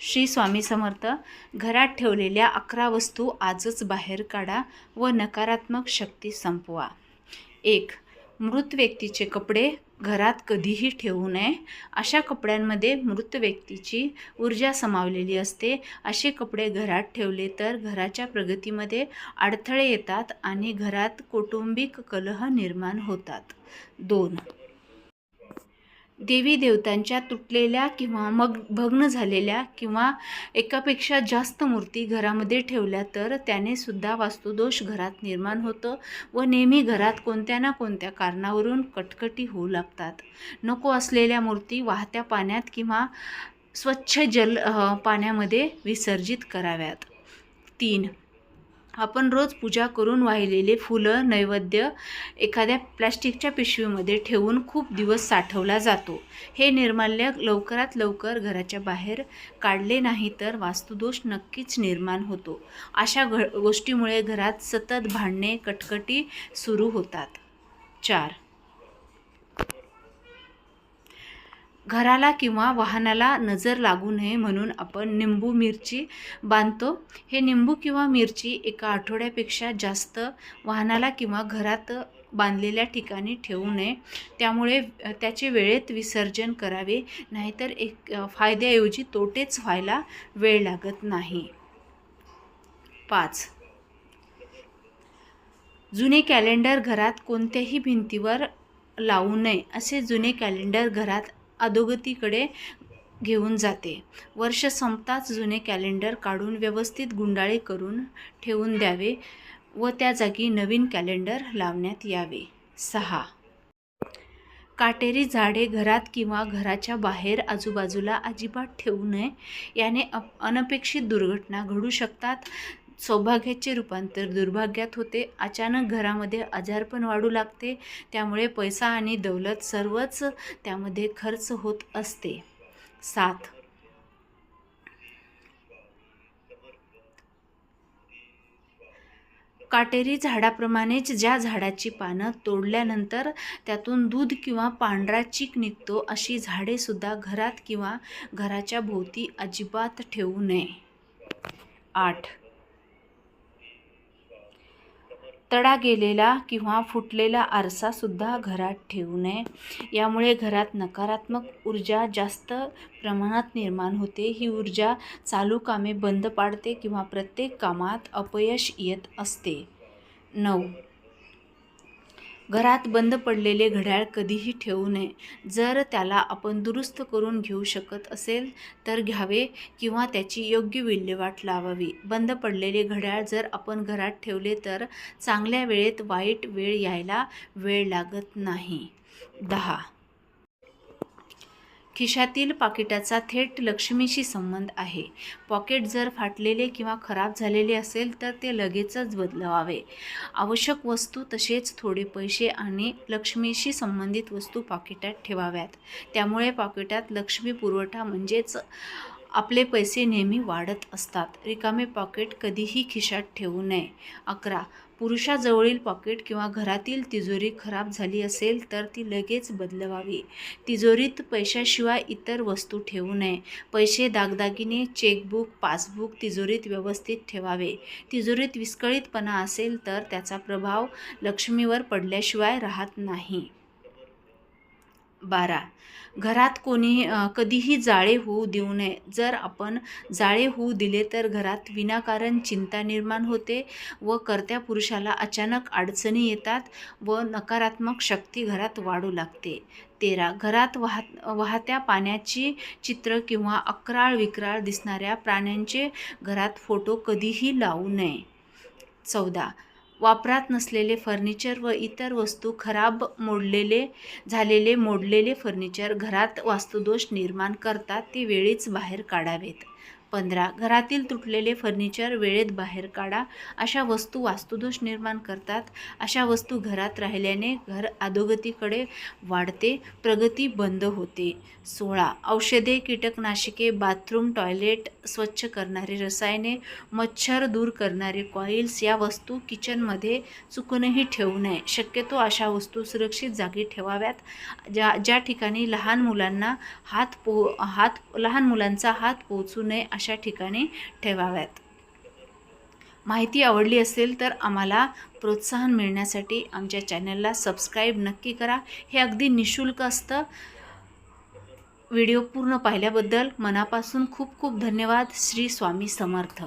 श्री स्वामी समर्थ घरात ठेवलेल्या अकरा वस्तू आजच बाहेर काढा व नकारात्मक शक्ती संपवा. एक मृत व्यक्तीचे कपडे घरात कधीही ठेवू नये. अशा कपड्यांमध्ये मृत व्यक्तीची ऊर्जा समावलेली असते. असे कपडे घरात ठेवले तर घराच्या प्रगतीमध्ये अडथळे येतात आणि घरात कौटुंबिक कलह निर्माण होतात. दोन देवी देवतांच्या तुटलेल्या किंवा मग भग्न झालेल्या किंवा एकापेक्षा जास्त मूर्ती घरामध्ये ठेवल्या तर त्याने सुद्धा वास्तुदोष घरात निर्माण होतं व नेहमी घरात कोणत्या ना कोणत्या कारणावरून कटकटी होऊ लागतात. नको असलेल्या मूर्ती वाहत्या पाण्यात किंवा स्वच्छ जल पाण्यामध्ये विसर्जित कराव्यात. तीन आपण रोज पूजा करून वाहिलेले फुलं नैवेद्य एखाद्या प्लॅस्टिकच्या पिशवीमध्ये ठेवून खूप दिवस साठवला जातो. हे निर्माल्य लवकरात लवकर घराच्या बाहेर काढले नाही तर वास्तुदोष नक्कीच निर्माण होतो. अशा घ गोष्टीमुळे घरात सतत भांडणे कटकटी सुरू होतात. चार घराला किंवा वाहनाला नजर लागू नये म्हणून आपण निंबू मिरची बांधतो. हे निंबू किंवा मिरची एका आठवड्यापेक्षा जास्त वाहनाला किंवा घरात बांधलेल्या ठिकाणी ठेवू नये. त्यामुळे त्याचे वेळेत विसर्जन करावे नाहीतर एक फायद्याऐवजी तोटेच व्हायला वेळ लागत नाही. पाच. जुने कॅलेंडर घरात कोणत्याही भिंतीवर लावू नये असे जुने कॅलेंडर घरात अधोगतीकडे घेऊन जाते. वर्ष संपताच जुने कॅलेंडर काढून व्यवस्थित गुंडाळी करून ठेवून द्यावे व त्या जागी नवीन कॅलेंडर लावण्यात यावे. सहा. काटेरी झाडे घरात किंवा घराच्या बाहेर आजूबाजूला अजिबात ठेवू नये. याने अप अनपेक्षित दुर्घटना घडू शकतात. सौभाग्याचे रूपांतर दुर्भाग्यात होते. अचानक घरामध्ये आजारपण वाढू लागते. त्यामुळे पैसा आणि दौलत सर्वच त्यामध्ये खर्च होत असते. सात. काटेरी झाडाप्रमाणेच ज्या झाडाची पानं तोडल्यानंतर त्यातून दूध किंवा पांढरा चीक निघतो अशी झाडेसुद्धा घरात किंवा घराच्या भोवती अजिबात ठेवू नये. आठ. तडा गेलेला किंवा फुटलेला आरसासुद्धा घरात ठेवू नये. यामुळे घरात नकारात्मक ऊर्जा जास्त प्रमाणात निर्माण होते. ही ऊर्जा चालू कामे बंद पाडते किंवा प्रत्येक कामात अपयश येत असते. नऊ घरात बंद पडलेले घड्याळ कधीही ठेवू नये. जर त्याला आपण दुरुस्त करून घेऊ शकत असेल तर घ्यावे किंवा त्याची योग्य विल्हेवाट लावावी. बंद पडलेले घड्याळ जर आपण घरात ठेवले तर चांगल्या वेळेत वाईट वेळ यायला वेळ लागत नाही. दहा खिशातील पाकिटाचा थेट लक्ष्मीशी संबंध आहे. पॉकेट जर फाटलेले किंवा खराब झालेले असेल तर ते लगेचच बदलवावे आवश्यक वस्तू तसेच थोडे पैसे आणि लक्ष्मीशी संबंधित वस्तू पाकिटात ठेवाव्यात. त्यामुळे पाकिटात लक्ष्मी पुरवठा म्हणजेच आपले पैसे नेहमी वाढत असतात. रिकामे पॉकेट कधीही खिशात ठेवू नये. अकरा. पुरुषाजवळील पॉकेट किंवा घरातील तिजोरी खराब झाली असेल तर ती लगेच बदलवावी. तिजोरीत पैशाशिवाय इतर वस्तू ठेवू नये. पैसे दागदागिने चेकबुक पासबुक तिजोरीत व्यवस्थित ठेवावे. तिजोरीत विस्कळीतपणा असेल तर त्याचा प्रभाव लक्ष्मीवर पडल्याशिवाय राहत नाही. बारा. घरात कोणी कधीही जाळे होऊ देऊ नये. जर आपण जाळे होऊ दिले तर घरात विनाकारण चिंता निर्माण होते व कर्त्या पुरुषाला अचानक अडचणी येतात व नकारात्मक शक्ती घरात वाढू लागते. तेरा. घरात वाहत वाहत्या पाण्याची चित्र किंवा अक्राळ विक्राळ दिसणाऱ्या प्राण्यांचे घरात फोटो कधीही लावू नये. चौदा. वापरात नसलेले फर्निचर व इतर वस्तू खराब मोडलेले झालेले मोडलेले फर्निचर घरात वास्तुदोष निर्माण करतात ते वेळीच बाहेर काढावेत. पंधरा. घरातील तुटलेले फर्निचर वेळेत बाहेर काढा. अशा वस्तू वास्तुदोष निर्माण करतात. अशा वस्तू घरात राहिल्याने घर अधोगतीकडे वाढते. प्रगती बंद होते. सोळा. औषधे कीटकनाशके बाथरूम टॉयलेट स्वच्छ करणारी रसायने मच्छर दूर करणारे कॉईल्स या वस्तू किचनमध्ये चुकूनही ठेवू नये. शक्यतो अशा वस्तू सुरक्षित जागी ठेवाव्यात. ज्या ज्या ठिकाणी लहान मुलांना हात पो हात लहान मुलांचा हात पोहोचू नये अशा ठिकाणी ठेवाव्यात. माहिती आवडली असेल तर आम्हाला प्रोत्साहन मिळण्यासाठी आमच्या चॅनलला सबस्क्राईब नक्की करा. हे अगदी निशुल्क असतं. व्हिडिओ पूर्ण पाहिल्याबद्दल मनापासून खूप खूप धन्यवाद. श्री स्वामी समर्थ.